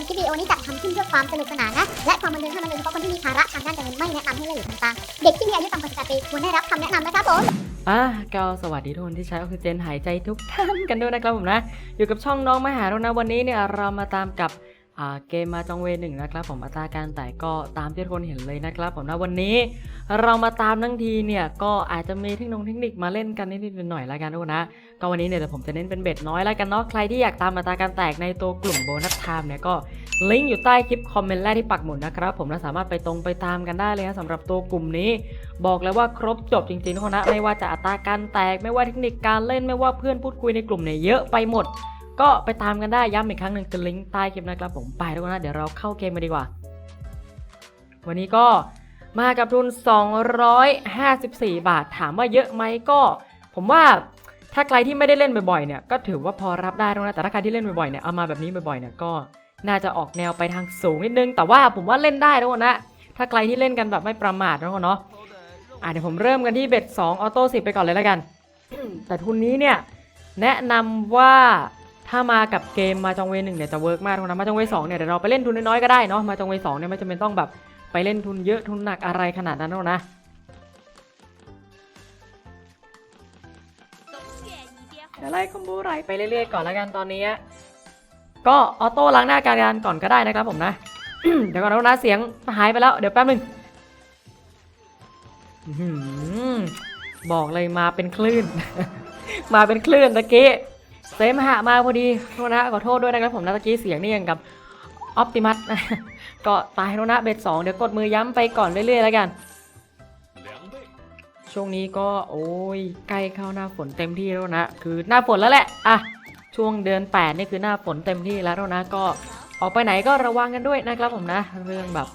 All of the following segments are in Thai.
มคลิปวิดีโอนี้จัดทำขึ้นเพื่อความสนุกสนานนะ และความบันเทิงเท่านั้นโดยเฉพาะคนที่มีภาระทางด้านการเงินไม่แนะนำให้เล่นหรือทำตามเด็กที่มีอายุต่ำกว่า18ปีควรได้รับคำแนะนำนะครับผมอะก็สวัสดีทุกคนที่ใช้ออกซิเจนหายใจทุกท่านกันด้วยนะครับผมนะ อยู่กับช่องน้องมหาแล้วนะวันนี้เนี่ยเรามาตามกับ เกมมาจองเวหนึ่งนะครับผมอัตราการแต่ก็ตามที่ทุกคนเห็นเลยนะครับผมนะวันนี้เรามาตามทั้งทีเนี่ยก็อาจจะมีเทคโนโลยีเทคนิคมาเล่นกันนิดๆหน่อยๆแล้วกันทุกคนนะก็วันนี้เนี่ยเดี๋ยวผมจะเน้นเป็นเบ็ดน้อยแล้วกันเนาะใครที่อยากตามอัตราการแตกในตัวกลุ่มโบนัสไทม์เนี่ยก็ลิงก์อยู่ใต้คลิปคอมเมนต์แรกที่ปักหมุดนะครับผมและสามารถไปตรงไปตามกันได้เลยนะสำหรับตัวกลุ่มนี้ บอกเลยว่าครบจบจริงๆทุกคนนะไม่ว่าจะอัตราการแตกไม่ว่าเทคนิคการเล่นไม่ว่าเพื่อนพูดคุยในกลุ่มเนี่ยเยอะไปหมด ก็ไปตามกันได้ย้ำอีกครั้งหนึ่งคือลิงก์ใต้คลิปนะครับผมไปทุกคนนะเดี๋ยวเราเข้าเกมมาดีกว่า วันนี้ก็มากับทุน 254 บาท ถามว่าเยอะไหมก็ ผมว่าถ้าใครที่ไม่ได้เล่นบ่อยๆเนี่ยก็ถือว่าพอรับได้ทุกคนนะแต่ถ้าใครที่เล่นบ่อยๆเนี่ยเอามาแบบนี้บ่อยๆเนี่ยก็น่าจะออกแนวไปทางสูงนิดนึง แต่ว่าผมว่าเล่นได้ทุกคนนะถ้าใครที่เล่นกันแบบไม่ประมาทนะทุกคนเนาะอะเดี๋ยวผมเริ่มกันที่เบ็ด2ออโต้สิไปก่อนเลยแล้วกัน แต่ทุนนี้เนี่ยแนะนำว่า ถ้ามากับเกมมาจองเวหนึ่งเนี่ยจะเวิร์กมากนนะมาจองเวสองเนี่ยเดี๋ยวเราไปเล่นทุนน้อยๆก็ได้เนาะมาจองเวสองเนี่ยไม่จำเป็นต้องแบบไปเล่นทุนเยอะทุนหนักอะไรขนาดนั้นหรอกนะเดี๋ยวไล่คอมโบไหลไปเรื่อยๆก่อนแล้วกันตอนนี้ ก็ออโต้ล้างหน้าการงานก่อนก็ได้นะครับผมนะ เดี๋ยวก่อนนะเสียงหายไปแล้วเดี๋ยวแป๊บหนึงบอกเลยมาเป็นคลื่น มาเป็นคลื่นตะกี้ เซมหะมาพอดีโทษนะขอโทษด้วยนะครับผมนะตะกี้เสียงนี่ยังกับออ t ติมัสก็ตายแล้วนะเบ็ดสองเดี๋ยวกดมือย้ำไปก่อนเรื่อยๆแล้วกัน ช่วงนี้ก็โอ้ยใกล้เข้าหน้าฝนเต็มที่แล้วนะ คือหน้าฝนแล้วแหละอะช่วงเดือน8นี่คือหน้าฝนเต็มที่แล้วนะก็ออกไปไหนก็ระวังกันด้วยนะครับผมนะ เรื่องแบบ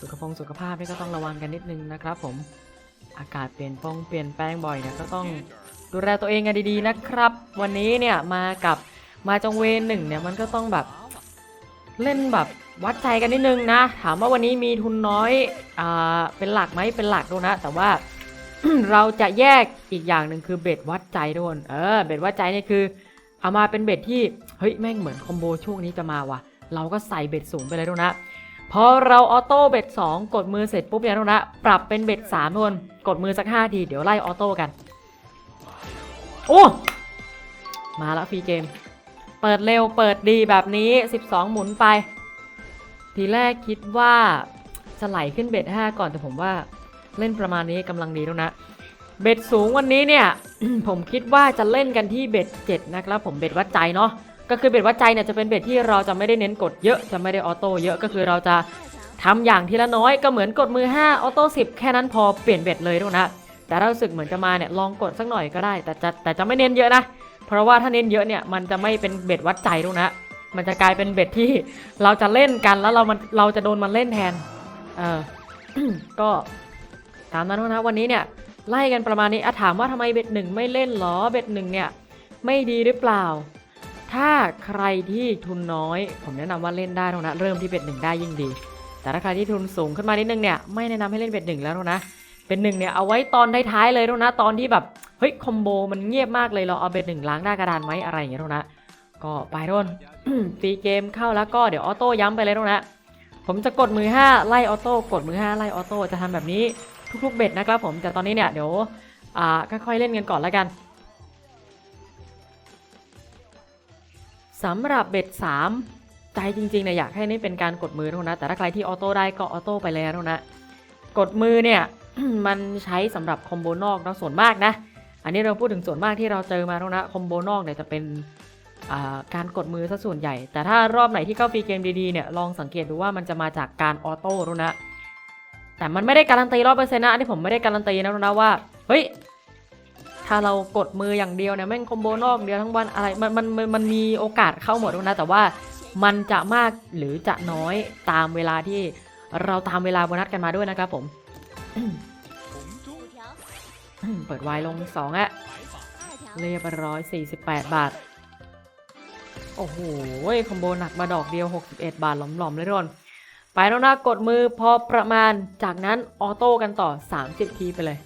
สุขภาพสุขภาพนี่ก็ต้องระวังกันนิดนึงนะครับผมอากาศเปลี่ยนปงเปลี่ยนแปลงบ่อยเนี่ยก็ต้อง ดูแลตัวเองกันดีๆนะครับ วันนี้เนี่ยมากับมาจงเวรหนึ่งเนี่ยมันก็ต้องแบบเล่นแบบวัดใจกันนิดนึงนะ ถามว่าวันนี้มีทุนน้อยอ่าเป็นหลักไหมเป็นหลักดูนะ แต่ว่าเราจะแยกอีกอย่างหนึ่งคือเบ็ดวัดใจทุกคนเออเบ็ดวัดใจเนี่ยคือ เอามาเป็นเบ็ดที่เฮ้ยแม่งเหมือนคอมโบช่วงนี้จะมาว่ะ เราก็ใส่เบ็ดสูงไปเลยทุกนะพอเราออโต้เบ็ด2กดมือเสร็จปุ๊บเนี่ยทุกคนนะปรับเป็นเบ็ด3ทุกคนกดมือสัก5ทีเดี๋ยวไล่ออโต้กัน โอ้ มาแล้วฟรีเกม เปิดเร็วเปิดดีแบบนี้ 12 หมุนไป ทีแรกคิดว่าจะไหลขึ้นเบ็ด5ก่อนแต่ผมว่าเล่นประมาณนี้กำลังดีแล้วนะ เบ็ดสูงวันนี้เนี่ย ผมคิดว่าจะเล่นกันที่เบ็ด7นะครับผมเบ็ดวัดใจเนาะก็คือเบ็ดวัดใจเนี่ยจะเป็นเบ็ดที่เราจะไม่ได้เน้นกดเยอะจะไม่ได้ออโต้เยอะก็คือเราจะทำอย่างทีละน้อยก็เหมือนกดมือ5ออโต้10 แค่นั้นพอเปลี่ยนเบ็ดเลยทุกคนนะ แต่ถ้ารู้สึกเหมือนจะมาเนี่ยลองกดสักหน่อยก็ได้ แต่จะแต่จะไม่เน้นเยอะนะ เพราะว่าถ้าเน้นเยอะเนี่ยมันจะไม่เป็นเบ็ดวัดใจทุกนนะ มันจะกลายเป็นเบ็ดที่เราจะเล่นกันแล้วเรามันเราจะโดนมันเล่นแทน เออก็ตามนั้นนะวันนี้เนี่ยไล่กันประมาณนี้อะถามว่าทำไมเบ็ดหนึ่งไม่เล่นหรอเบ็ดหนึ่งเนี่ยไม่ดีหรือเปล่า ถ้าใครที่ทุนน้อย ผมแนะนำว่าเล่นได้เท่านะเริ่มที่เบ็ดหนึ่งได้ยิ่งดี แต่ถ้าใครที่ทุนสูงขึ้นมานิดนึงเนี่ยไม่แนะนำให้เล่นเบ็ดหนึ่งแล้วนะ เบ็ดหนึ่งเนี่ยเอาไว้ตอนท้ายๆเลยเท่านะ ตอนที่แบบเฮ้ยคอมโบมันเงียบมากเลยเราเอาเบ็ดหนึ่งล้างหน้ากระดานไหมอะไรอย่างเงี้ยเท่านะก็ไปทุนฟรีเกมเข้าแล้วก็เดี๋ยวออโต้ย้ำไปเลยเท่านะผมจะกดมือ 5 ไล่ออโต้กดมือ 5 ไล่ออโต้จะทำแบบนี้ทุกๆเบ็ดนะครับผมแต่ตอนนี้เนี่ยเดี๋ยวอ่าค่อยๆเล่นกันก่อนแล้วกันสำหรับเบ็ด3ใจจริงๆเนี่ยอยากให้นี่เป็นการกดมือเท่านั้นแต่ถ้าใครที่ออโต้ได้ก็ออโต้ไปเลยนะเท่านั้นกดมือเนี่ย มันใช้สำหรับคอมโบนอกเนาะส่วนมากนะ อันนี้เราพูดถึงส่วนมากที่เราเจอมาเท่านั้นคอมโบนอกเนี่ยจะเป็นการกดมือซะส่วนใหญ่ แต่ถ้ารอบไหนที่เข้าฟรีเกมดีๆเนี่ยลองสังเกตดูว่ามันจะมาจากการออโต้เท่านั้นแต่มันไม่ได้การันตีร้อยเปอร์เซ็นต์นะอันนี้ผมไม่ได้การันตีนะนะว่าเฮ้ยถ้าเรากดมืออย่างเดียวเนี่ยแม่งคอมโบนอกเดียวทั้งวันอะไรมันมันมันมีโอกาสเข้าหมดนะแต่ว่ามันจะมากหรือจะน้อยตามเวลาที่เราตามเวลาโบนัสกันมาด้วยนะครับผม เปิดไวน์ลงสองอะเรียบร้อย48 บาท โอ้โหคอมโบหนักมาดอกเดียว 61 บาทหลอมๆเลยทุกคนไปแล้วนะกดมือพอประมาณจากนั้นออโต้กันต่อ 30 ทีไปเลย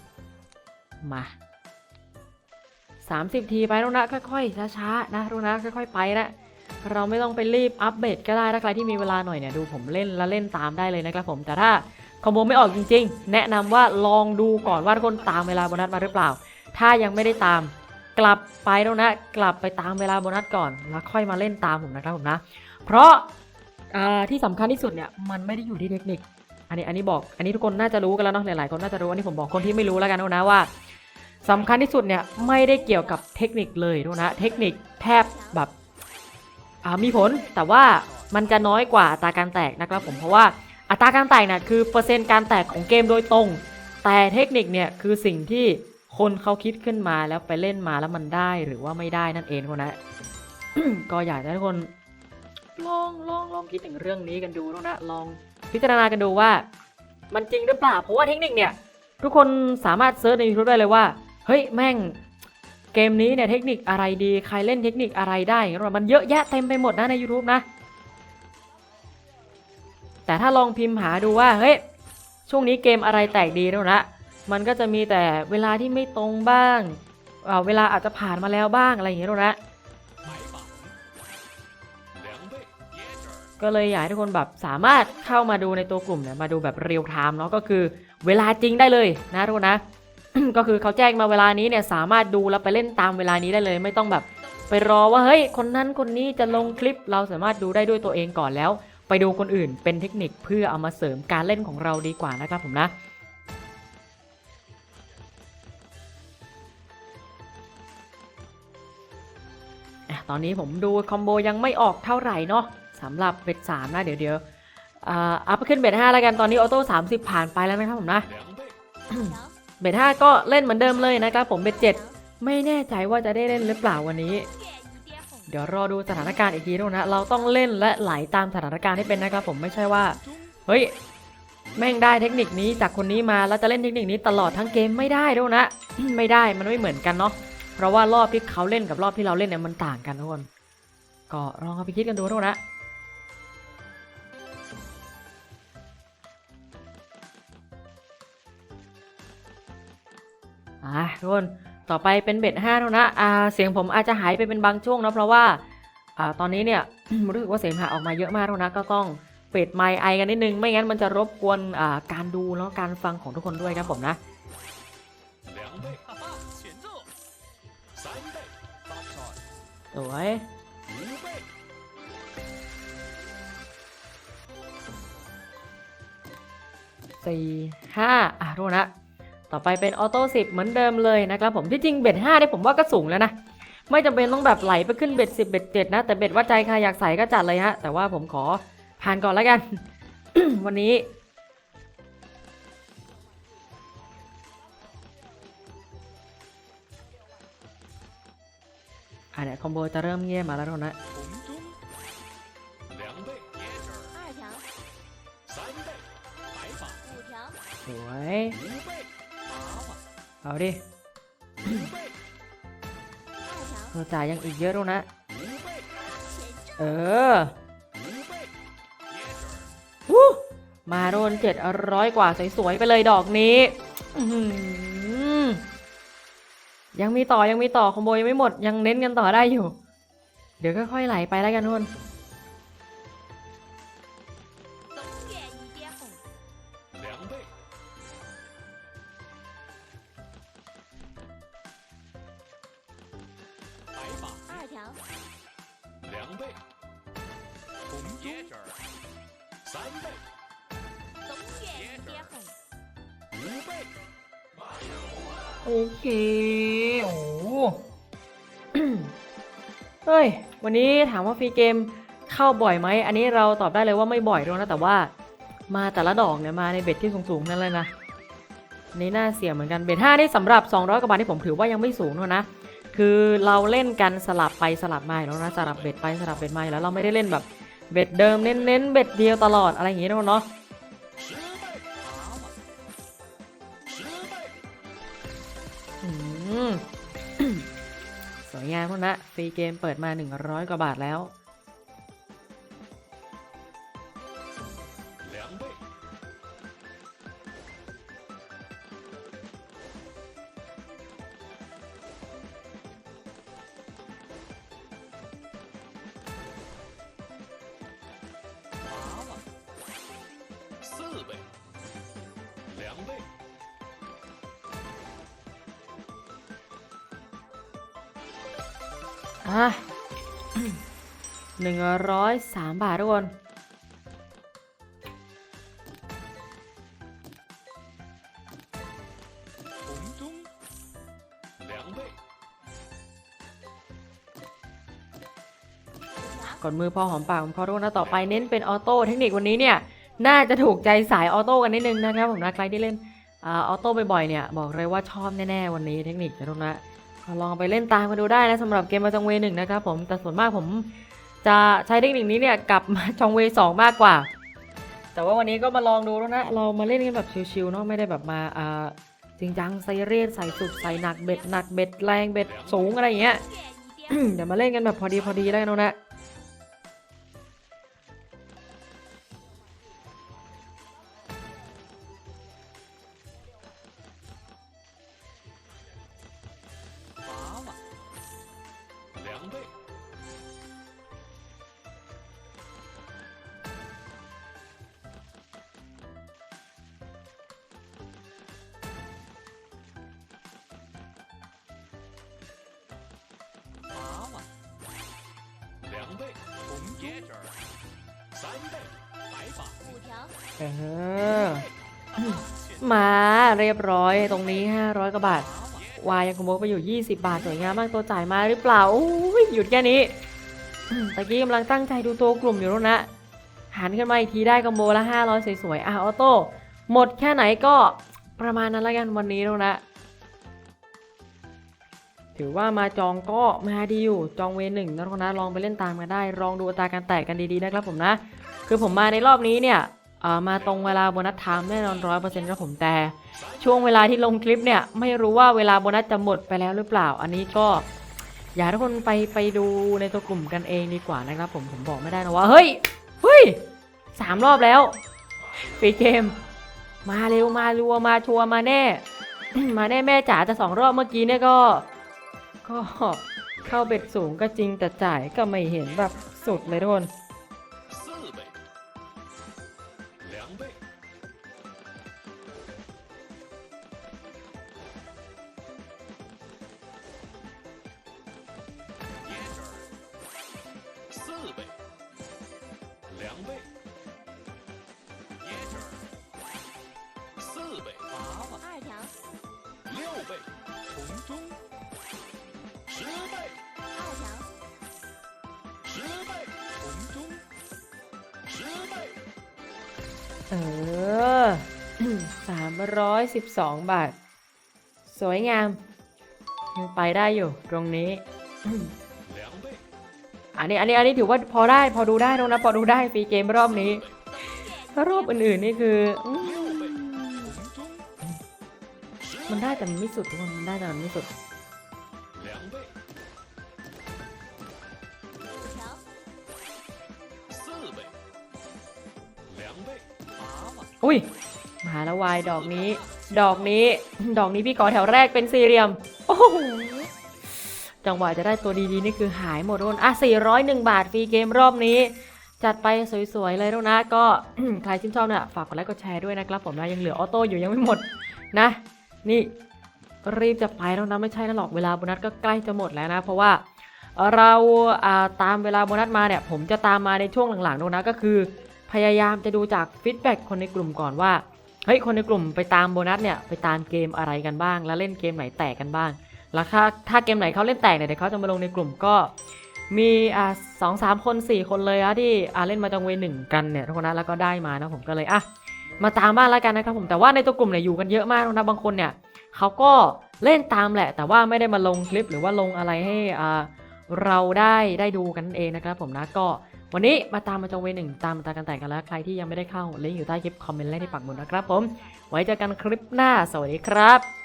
มา 30 ทีไปแล้วนะค่อยๆช้าๆนะทุกนะค่อยๆไปนะเราไม่ต้องไปรีบอัปเดตก็ได้ถ้าใครที่มีเวลาหน่อยเนี่ยดูผมเล่นแล้วเล่นตามได้เลยนะครับผมแต่ถ้า คอมโบไม่ออกจริง ๆ แนะนำว่าลองดูก่อนว่าทุกคนตามเวลาโบนัสมาหรือเปล่า ถ้ายังไม่ได้ตาม กลับไปแล้วนะ กลับไปตามเวลาโบนัสก่อน แล้วค่อยมาเล่นตามผมนะครับผมนะ เพราะที่สำคัญที่สุดเนี่ยมันไม่ได้อยู่ที่เทคนิค อันนี้อันนี้บอก อันนี้ทุกคนน่าจะรู้กันแล้วเนาะหลายๆคนน่าจะรู้อันนี้ผมบอกคนที่ไม่รู้แล้วกันนะว่าสำคัญที่สุดเนี่ยไม่ได้เกี่ยวกับเทคนิคเลยนะเทคนิคแทบแบบมีผลแต่ว่ามันจะน้อยกว่าตาการแตกนะครับผมเพราะว่า อัตราการแตกเนี่ยคือเปอร์เซ็นต์การแตกของเกมโดยตรง แต่เทคนิคเนี่ยคือสิ่งที่คนเขาคิดขึ้นมาแล้วไปเล่นมาแล้วมันได้หรือว่าไม่ได้นั่นเองคนนะก็อยากให้ทุกคนลองลองลองคิดถึงเรื่องนี้กันดูนะ ลองพิจารณากันดูว่า มันจริงหรือเปล่าเพราะว่าเทคนิคเนี่ย ทุกคนสามารถเซิร์ชใน YouTube ได้เลยว่า เฮ้ยแม่งเกมนี้เนี่ยเทคนิคอะไรดี ใครเล่นเทคนิคอะไรได้อย่ามันเยอะแยะเต็มไปหมดนะใน YouTube นะ แต่ถ้าลองพิมพ์หาดูว่าเฮ้ยช่วงนี้เกมอะไรแตกดีแล้วนะมันก็จะมีแต่เวลาที่ไม่ตรงบ้างอ่าเวลาอาจจะผ่านมาแล้วบ้างอะไรอย่างเงี้ยแล้วนะก็เลยอยากให้ทุกคนแบบสามารถเข้ามาดูในตัวกลุ่มเนี่ยมาดูแบบเรียลไทม์เนาะก็คือเวลาจริงได้เลยนะทุกคนนะ ก็คือเขาแจ้งมาเวลานี้เนี่ยสามารถดูแล้วไปเล่นตามเวลานี้ได้เลย ไม่ต้องแบบไปรอว่าเฮ้ยคนนั้นคนนี้จะลงคลิปเราสามารถดูได้ด้วยตัวเองก่อนแล้ว ไปดูคนอื่นเป็นเทคนิคเพื่อเอามาเสริมการเล่นของเราดีกว่านะครับผมนะตอนนี้ผมดูคอมโบยังไม่ออกเท่าไหร่เนาะสำหรับเบ็ดสามนะเดี๋ยวเดี๋ยวอัพขึ้นเบ็ดห้าแล้วกันตอนนี้ออโต้สามสิบผ่านไปแล้วนะครับผมนะเบ็ดห้าก็เล่นเหมือนเดิมเลยนะครับผมเบ็ดเจ็ดไม่แน่ใจว่าจะได้เล่นหรือเปล่าวันนี้ เดี๋ยวรอดูสถานการณ์อีกทีด้วยนะ เราต้องเล่นและไหลตามสถานการณ์ให้เป็นนะครับผมไม่ใช่ว่า เฮ้ย แม่งได้เทคนิคนี้จากคนนี้มาแล้วจะเล่นเทคนิคนี้ตลอดทั้งเกมไม่ได้ด้วยนะ ไม่ได้มันไม่เหมือนกันเนาะ เพราะว่ารอบที่เขาเล่นกับรอบที่เราเล่นเนี่ยมันต่างกันทุกคน ก็ลองเอาไปคิดกันดูทุกคนนะอะทุกคน ต่อไปเป็นเบ็ดห้าเท่านะอ่าเสียงผมอาจจะหายไปเป็นบางช่วงนะเพราะว่าอ่าตอนนี้เนี่ย รู้สึกว่าเสียงหาออกมาเยอะมากแล้วนะก็ต้องเปิดไมค์ไอกันนิดนึง ไม่งั้นมันจะรบกวนอ่าการดูแล้วการฟังของทุกคนด้วยนะผมนะสวยสี่ห้าอะรู้นะ ต่อไปเป็นออโต้สิบเหมือนเดิมเลยนะครับผมที่จริงเบ็ดห้าเนี่ผมว่าก็สูงแล้วนะไม่จำเป็นต้องแบบไหลไปขึ้นเบ็ดสิบเบ็ดเจ็ดนะแต่เบ็ดว่าใจใครอยากใส่ก็จัดเลยฮะแต่ว่าผมขอผ่านก่อนแล้วกัน วันนี้อันนี้คอมโบจะเริ่มเงียบมาแล้วนะสวย เอาดิเราจ่ายยังอีกเยอะลูกนะ เออวู้มาโดนเจ็ดร้อยกว่าสวยๆไปเลยดอกนี้ยังมีต่อยังมีต่อคอมโบยังไม่หมดยังเน้นกันต่อได้อยู่ เดี๋ยวค่อยๆไหลไปแล้วกันทุกคน โอเค โอ้เฮ้ย วันนี้ถามว่าฟรีเกมเข้าบ่อยไหม อันนี้เราตอบได้เลยว่าไม่บ่อยหรอกนะ แต่ว่ามาแต่ละดอกเนี่ยมาในเบ็ดที่สูงๆนั่นเลยนะนี่น่าเสียเหมือนกัน เบ็ดห้านี่สำหรับ 200กว่าบาทที่ผมถือว่ายังไม่สูงเท่านะ คือเราเล่นกันสลับไปสลับมาแล้วนะ สลับเบ็ดไปสลับเบ็ดมาแล้วเราไม่ได้เล่นแบบเบ็ดเดิมเน้นๆเบ็ดเดียวตลอดอะไรอย่างงี้นะเนาะ สวยงามพวกนะฟรีเกมเปิดมา 100 กว่าบาทแล้ว่ะหนึ่งร้อยสามบาททุกคนกดมือพอหอมปากผมขอโทษนะต่อไปเน้นเป็นออโต้เทคนิควันนี้เนี่ย น่าจะถูกใจสายออโต้กันนิดนึงนะครับผมนะใครที่เล่นออโต้บ่อยๆเนี่ย บอกเลยว่าชอบแน่ๆวันนี้เทคนิคนะทุกนะ ลองไปเล่นตามกันดูได้นะสำหรับเกมมาจองเวหนึ่งนะครับผมแต่ส่วนมากผมจะใช้เทคนิคนี้เนี่ยกลับมาจองเวสองมากกว่า แต่ว่าวันนี้ก็มาลองดูแล้วนะเรามาเล่นกันแบบชิวๆเนาะไม่ได้แบบมาอ่าจริงจังใส่เรียสใส่สุดใส่หนักเบ็ดหนักเบ็ดแรงเบ็ดสูงอะไรเงี้ยเดี๋ยวมาเล่นกันแบบพอดีพอดีแล้วกันนะ 倍，红接这儿，三倍，白发，五条， เออ มาเรียบร้อยตรงนี้ 500กว่าบาท วายยังคงโบกไปอยู่ 20 บาท สวยงามมากตัวจ่ายมาหรือเปล่าโอ้ยหยุดแค่นี้อืมตะกี้กำลังตั้งใจดูตัวกลุ่มอยู่แล้วนะ หันขึ้นมาอีกทีได้คอมโบละ 500 สวยๆ อ่ะออโต้ หมดแค่ไหนก็ประมาณนั้นละกันวันนี้แล้วนะ ถือว่ามาจองก็มาดีอยู่จองเวหนึ่งนะทุกคนนะลองไปเล่นตามกันได้ ลองดูอัตราการแตกกันดีๆนะครับผมนะ คือผมมาในรอบนี้เนี่ยมาตรงเวลาโบนัสไทม์แน่นอนร้อยเปอร์เซ็นต์ครับผมแต่ ช่วงเวลาที่ลงคลิปเนี่ยไม่รู้ว่าเวลาโบนัสจะหมดไปแล้วหรือเปล่า อันนี้ก็อยากทุกคนไปไปดูในตัวกลุ่มกันเองดีกว่านะครับผมผมบอกไม่ได้นะว่าเฮ้ยเฮ้ยสามรอบแล้วฟรีเกมมาเร็วมารัวมาชัวร์มาแน่ มาแน่แม่จ๋าจะสองรอบเมื่อกี้เนี่ยก็ ก็เข้าเบ็ดสูงก็จริงแต่จ่ายก็ไม่เห็นแบบสุดเลยทุกคน เออสามร้อยสิบสองบาท สวยงามยังไปได้อยู่ตรงนี้ อันนี้อันนี้อันนี้ถือว่าพอได้พอดูได้ตรงนะพอดูได้ฟรีเกมรอบนี้รอบอื่นๆนี่คือ มันได้แต่มันไม่สุดทุกคนมันได้แต่มันไม่สุด อุ้ยมาแล้ววายดอกนี้ ดอกนี้ ดอกนี้พี่ขอแถวแรกเป็นสี่เหลี่ยม โอ้โหจังหวะจะได้ตัวดีๆ นี่คือหายหมดทุกคนอะ401 บาทฟรีเกมรอบนี้ จัดไปสวยๆ เลยทุกนะ ก็ใครชื่นชอบเนี่ยฝากกดไลค์กดแชร์ด้วยนะครับผมนะยังเหลือออโต้อยู่ยังไม่หมดนะ นี่รีบจะไปแล้วนะไม่ใช่นะหรอกเวลาโบนัสก็ใกล้จะหมดแล้วนะ เพราะว่าเราตามเวลาโบนัสมาเนี่ย ผมจะตามมาในช่วงหลังๆดูนะก็คือ พยายามจะดูจากฟีดแบ็กคนในกลุ่มก่อนว่าเฮ้ยคนในกลุ่มไปตามโบนัสเนี่ยไปตามเกมอะไรกันบ้าง แล้วเล่นเกมไหนแตกกันบ้าง แล้วถ้าถ้าเกมไหนเขาเล่นแตกเนี่ยเดี๋ยวเขาจะมาลงในกลุ่มก็มีอ่าสองสามคนสี่คนเลยอะที่อ่าเล่นมาจังเวหนึ่งกันเนี่ยทุกคนนะแล้วก็ได้มานะผมก็เลยอะมาตามบ้างแล้วกันนะครับผมแต่ว่าในตัวกลุ่มเนี่ยอยู่กันเยอะมากนะบางคนเนี่ยเขาก็เล่นตามแหละ แต่ว่าไม่ได้มาลงคลิปหรือว่าลงอะไรให้อ่าเราได้ได้ดูกันเองนะครับผมนะก็ วันนี้มาตามมาจังเวหนึ่งตามมาตากันแต่กันแล้ว ใครที่ยังไม่ได้เข้าลิงก์อยู่ใต้คลิปคอมเมนต์แรกที่ปักหมุดนะครับผม ไว้เจอกันคลิปหน้า สวัสดีครับ